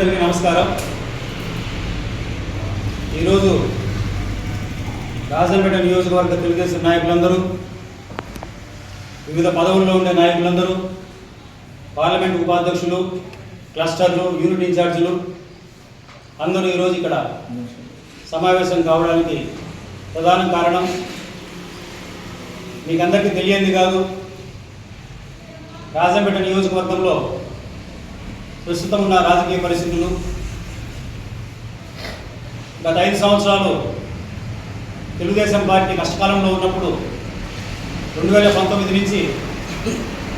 అందరికీ నమస్కారం. ఈరోజు రాజంపేట నియోజకవర్గ తెలుగుదేశం నాయకులందరూ వివిధ పదవుల్లో ఉండే నాయకులందరూ పార్లమెంట్ ఉపాధ్యక్షులు క్లస్టర్లు యూనిట్ ఇన్ఛార్జీలు అందరూ ఈరోజు ఇక్కడ సమావేశం కావడానికి ప్రధాన కారణం. మీకు అందరికీ తెలియంది కాదు రాజంపేట నియోజకవర్గంలో ప్రస్తుతం ఉన్న రాజకీయ పరిస్థితులు గత ఐదు సంవత్సరాలు తెలుగుదేశం పార్టీ కష్టకాలంలో ఉన్నప్పుడు రెండు వేల పంతొమ్మిది నుంచి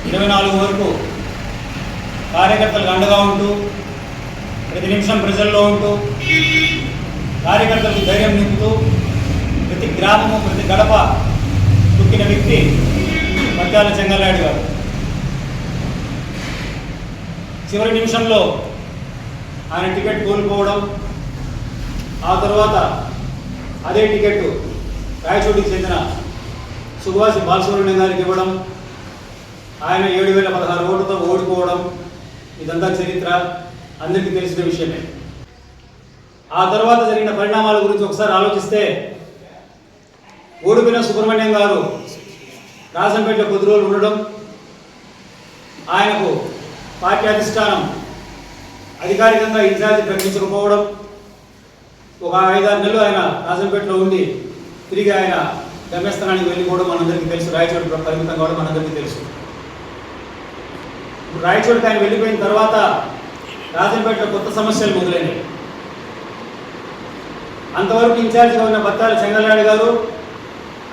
ఇరవై నాలుగు వరకు కార్యకర్తలకు అండగా ఉంటూ ప్రతి నిమిషం ప్రజల్లో ఉంటూ కార్యకర్తలకు ధైర్యం నింపుతూ ప్రతి గ్రామము ప్రతి గడప తొక్కిన వ్యక్తి మద్యాల చెంగల్లాడి గారు. చివరి నిమిషంలో ఆయన టికెట్ కోల్పోవడం ఆ తర్వాత అదే టికెట్ రాయచోటికి చెందిన సుభాష్ బాలసుబ్రహ్మణ్యం గారికి ఇవ్వడం ఆయన ఏడు వేల పదహారు ఓట్లతో ఓడిపోవడం ఇదంతా చరిత్ర అందరికీ తెలిసిన విషయమే. ఆ తర్వాత జరిగిన పరిణామాల గురించి ఒకసారి ఆలోచిస్తే ఓడిపోయిన సుబ్రహ్మణ్యం గారు రాజంపేట కొద్ది రోజులు ఉండడం ఆయనకు పార్టీ అధిష్టానం అధికారికంగా ఇన్ఛార్జి ప్రకటించకపోవడం ఒక ఐదారు నెలలు ఆయన రాజంపేటలో ఉండి తిరిగి ఆయన గమ్యస్థానానికి వెళ్ళిపోవడం మనందరికీ తెలుసు. రాయచోటు పరిమితం కావడం మనందరికీ తెలుసు. ఇప్పుడు రాయచోటుకి ఆయన వెళ్ళిపోయిన తర్వాత రాజంపేటలో కొత్త సమస్యలు మొదలైనవి. అంతవరకు ఇన్ఛార్జిగా ఉన్న బత్తాల చెంగల్నాయుడు గారు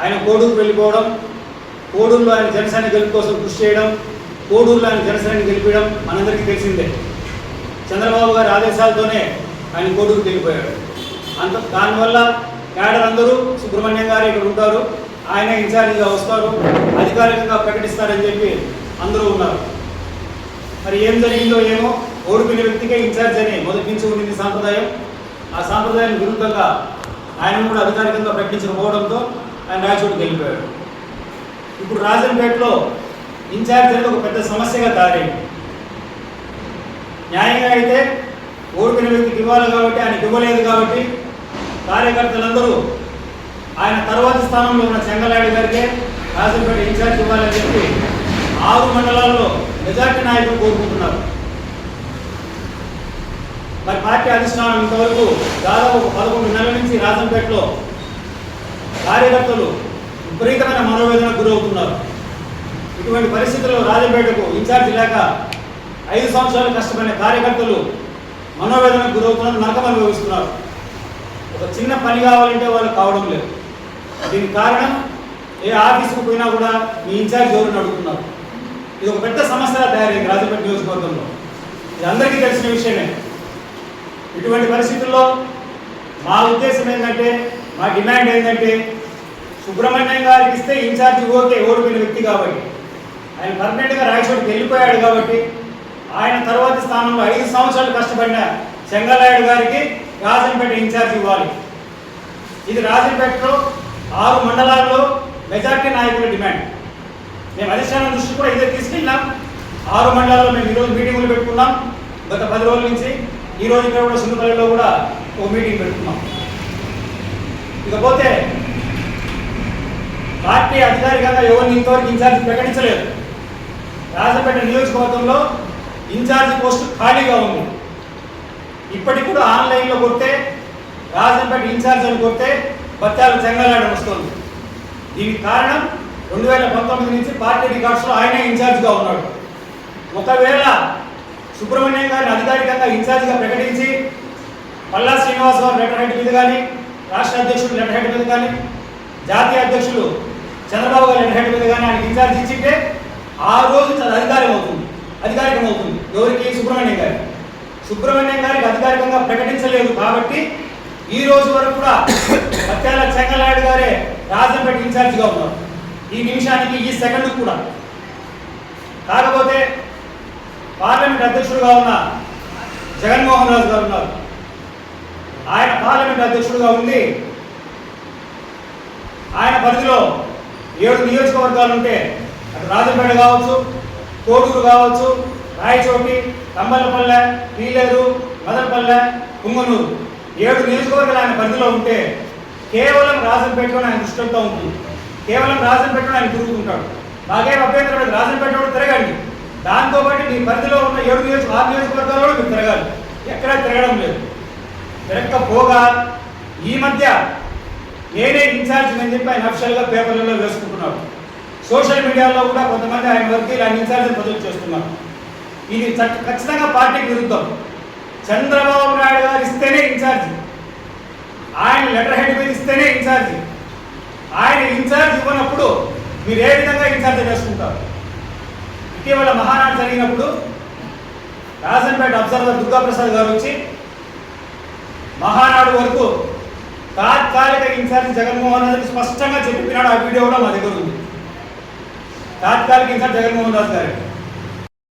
ఆయన కోడూరు వెళ్ళిపోవడం కోడూరులో ఆయన జనసేన గెలుపు కోసం కృషి చేయడం కోడూరు ఆయన జనసేన గెలిపించడం మనందరికీ తెలిసిందే. చంద్రబాబు గారి ఆదేశాలతోనే ఆయన కోడూరు వెళ్ళిపోయాడు. అంత దానివల్ల క్యాడర్ అందరూ సుబ్రహ్మణ్యం గారు ఇక్కడ ఉంటారు. ఆయన ఇన్ఛార్జిగా వస్తారు. అధికారికంగా ప్రకటిస్తారని చెప్పి అందరూ ఉన్నారు. మరి ఏం జరిగిందో ఏమో ఓడిపోయిన వ్యక్తికే ఇన్ఛార్జ్ అని మొదటి నుంచి ఉండింది సాంప్రదాయం. ఆ సాంప్రదాయానికి విరుద్ధంగా ఆయన కూడా అధికారికంగా ప్రకటించకపోవడంతో ఆయన రాయచోటుకి వెళ్ళిపోయాడు. ఇప్పుడు రాజంపేటలో ఇన్ఛార్జ్ అనేది ఒక పెద్ద సమస్యగా తయారైంది న్యాయంగా అయితే ఓడిపిన వ్యక్తికి ఇవ్వాలి కాబట్టి ఆయనకి ఇవ్వలేదు కాబట్టి కార్యకర్తలందరూ ఆయన తర్వాతి స్థానంలో ఉన్న చెంగలాడి గారికే రాజంపేట ఇన్ఛార్జ్ ఇవ్వాలని చెప్పి ఆరు మండలాల్లో మెజార్టీ నాయకులు కోరుకుంటున్నారు. మరి పార్టీ అధిష్టానం ఇంతవరకు దాదాపు పదకొండు నెలల నుంచి రాజంపేటలో కార్యకర్తలు విపరీతమైన మనోవేదనకు గురవుతున్నారు. ఇటువంటి పరిస్థితుల్లో రాజంపేటకు ఇన్ఛార్జ్ లేక ఐదు సంవత్సరాలు కష్టపడిన కార్యకర్తలు మనోవేదనకు గురవుతున్నారు నరకం అనుభవిస్తున్నారు. ఒక చిన్న పని కావాలంటే వాళ్ళు కావడం లేదు. దీనికి కారణం ఏ ఆఫీసుకు పోయినా కూడా మీ ఇన్ఛార్జ్ ఎవరు అడుగుతున్నారు? ఇది ఒక పెద్ద సమస్యగా తయారైంది రాజపేట నియోజకవర్గంలో. ఇది అందరికీ తెలిసిన విషయమే. ఇటువంటి పరిస్థితుల్లో మా ఉద్దేశం ఏంటంటే మా డిమాండ్ ఏంటంటే సుబ్రహ్మణ్యం గారికి ఇస్తే ఇన్ఛార్జి ఓకే ఓడిపోయిన వ్యక్తి కాబట్టి. ఆయన పర్మనెంట్గా రాయచోటికి వెళ్ళిపోయాడు కాబట్టి ఆయన తర్వాతి స్థానంలో ఐదు సంవత్సరాలు కష్టపడిన చెంగలాయుడు గారికి రాజంపేట ఇన్ఛార్జ్ ఇవ్వాలి. ఇది రాజంపేటలో ఆరు మండలాల్లో మెజార్టీ నాయకుల డిమాండ్. మేము అధిష్టానం దృష్టి కూడా ఇదే తీసుకెళ్ళినాం. ఆరు మండలాల్లో మేము ఈరోజు మీటింగులు పెట్టుకున్నాం. గత పది రోజుల నుంచి ఈ రోజు ఇక్కడ కూడా సుందరపల్లిలో కూడా ఒక మీటింగ్ పెట్టుకున్నాం. ఇకపోతే పార్టీ అధికారికంగా ఎవరిని ఇంతవరకు ఇన్ఛార్జ్ ప్రకటించలేదు. రాజపేట నియోజకవర్గంలో ఇన్ఛార్జ్ పోస్ట్ ఖాళీగా ఉంది. ఇప్పటికి కూడా ఆన్లైన్లో కొడితే రాజంపేట ఇన్ఛార్జ్ అని కొడితే బత్యాల చెంగలాడడం వస్తుంది. దీనికి కారణం రెండు వేల పంతొమ్మిది నుంచి పార్టీ రికార్డ్స్లో ఆయనే ఇన్ఛార్జ్గా ఉన్నాడు. ఒకవేళ సుబ్రహ్మణ్యం గారిని అధికారికంగా ఇన్ఛార్జ్గా ప్రకటించి పల్లా శ్రీనివాసరావు లెటర్ హెడ్ మీద కానీ రాష్ట్ర అధ్యక్షుడు లెటర్ హెడ్ మీద కానీ జాతీయ అధ్యక్షులు చంద్రబాబు గారి లెటర్ హెడ్ మీద కానీ ఆయన ఇన్ఛార్జ్ ఇచ్చింటే ఆ రోజు అది అధికారం అవుతుంది. అధికారికం అవుతుంది. ఎవరికి? సుబ్రహ్మణ్యం గారి. సుబ్రహ్మణ్యం గారికి అధికారికంగా ప్రకటించలేదు కాబట్టి ఈ రోజు వరకు కూడా పత్యాల చెంగలాయుడు గారే రాజంపేట ఇన్ఛార్జిగా ఉన్నారు. ఈ నిమిషానికి ఈ సెకండ్ కూడా. కాకపోతే పార్లమెంట్ అధ్యక్షుడుగా ఉన్న జగన్మోహన్ రాజు గారు ఉన్నారు. ఆయన పార్లమెంట్ అధ్యక్షుడుగా ఉండి ఆయన పరిధిలో ఏడు నియోజకవర్గాలు ఉంటే అటు రాజంపేట కావచ్చు కోడూరు కావచ్చు రాయచోటి తంబలపల్లె పీలేరు మదనపల్లె పుంగనూరు. ఏడు నియోజకవర్గాలు ఆయన పరిధిలో ఉంటే కేవలం రాజంపేటలో ఆయన దృష్టితో ఉంటుంది కేవలం రాజంపేటలో ఆయన తిరుగుతుంటాడు. మాకేం అభ్యంతరం లేదు రాజంపేట కూడా తిరగండి. దాంతోపాటు మీ పరిధిలో ఉన్న ఏడు నియోజక ఆరు నియోజకవర్గాల్లో కూడా మీరు తిరగాలి. ఎక్కడా తిరగడం లేదు. తిరగకపోగా ఈ మధ్య నేనే ఇన్ఛార్జ్ అని చెప్పి ఆయన అఫిషియల్గా పేపర్లలో వేసుకుంటున్నాడు. సోషల్ మీడియాలో కూడా కొంతమంది ఆయన వర్గీయులు ఆయన ఇన్ఛార్జ్ బదులు చేస్తున్నారు. ఇది ఖచ్చితంగా పార్టీకి విరుద్ధం. చంద్రబాబు నాయుడు గారు ఇస్తేనే ఇన్ఛార్జ్. ఆయన లెటర్ హెడ్ మీద ఇస్తేనే ఇన్ఛార్జ్. ఆయన ఇన్ఛార్జ్ ఇవ్వనప్పుడు మీరు ఏ విధంగా ఇన్ఛార్జ్ చేసుకుంటారు? ఇటీవల మహానాడు జరిగినప్పుడు రాజంపేట అబ్జర్వర్ దుర్గాప్రసాద్ గారు వచ్చి మహానాడు వరకు తాత్కాలిక ఇన్ఛార్జ్ జగన్మోహన్ రెడ్డి స్పష్టంగా చెప్పినాడు ఆ వీడియో కూడా మా దగ్గర ఉంది. తాత్కాలిక ఇన్ఛార్జ్ జగన్మోహన్ రాజు గారు.